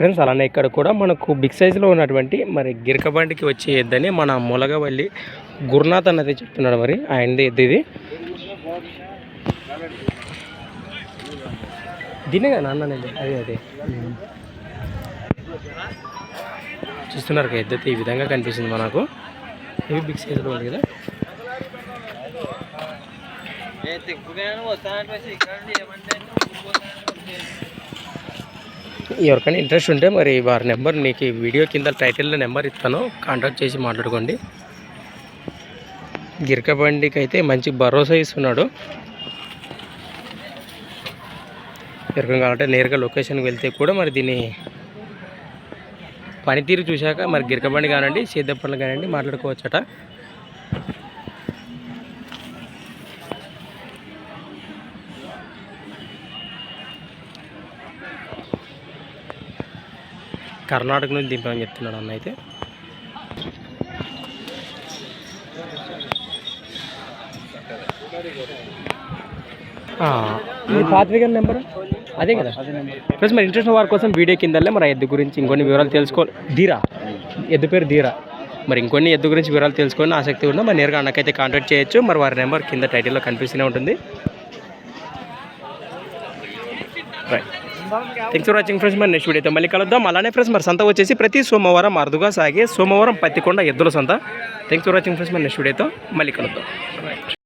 Friends అలానే ఇక్కడ కూడా మనకు బిగ్ సైజులో ఉన్నటువంటి మరి గిరకబండికి వచ్చే ఎద్దని మన ములగవల్లి గురునాథ్ అన్నది చెప్తున్నాడు మరి. ఆయనది ఎద్దు ఇది? దీనిగా నాన్న అదే అదే. చూస్తున్నారు కదా ఎద్దు ఈ విధంగా కనిపిస్తుంది మనకు. ఇవి బిగ్ సైజులో ఉంది కదా. ఎవరికైనా ఇంట్రెస్ట్ ఉంటే మరి వారి నెంబర్ నీకు వీడియో కింద టైటిల్లో నెంబర్ ఇస్తాను. కాంటాక్ట్ చేసి మాట్లాడుకోండి. గిరక బండికి అయితే మంచి భరోసా ఇస్తున్నాడు. ఎవరికైనా కావాలంటే నేరుగా లొకేషన్కి వెళ్తే కూడా మరి దీన్ని పనితీరు చూశాక మరి గిరకబండి కానివ్వండి సేద్య పనులు కానివ్వండి మాట్లాడుకోవచ్చట. కర్ణాటక నుంచి దింపామని చెప్తున్నాడు అన్న అయితే. పాత్రిక నెంబర్? అదే కదా. ప్లస్ మరి ఇంట్రెస్ట్ వారి కోసం వీడియో కిందలే మరి ఎద్దు గురించి ఇంకొన్ని వివరాలు తెలుసుకో ధీరా. ఎద్దు పేరు ధీరా. మరి ఇంకొన్ని ఎద్దు గురించి వివరాలు తెలుసుకొని ఆసక్తి ఉన్నా మరి నేరుగా అన్నకైతే కాంటాక్ట్ చేయొచ్చు. మరి వారి నెంబర్ కింద టైటిల్లో కనిపిస్తూనే ఉంటుంది. Right thanks for watching friends మరి నెక్స్ట్ వీడియోతో మళ్ళీ కలుద్దాం. అలానే ఫ్రెండ్స్ మరి సంత వచ్చేసి ప్రతి సోమవారం అరుదుగా సాగే సోమవారం పత్తికొండ ఎద్దుల సంత. థ్యాంక్స్ ఫర్ వాచింగ్ ఫ్రెండ్స్ మరి నెక్స్ట్ వీడియోతో మళ్ళీ కలుద్దాం.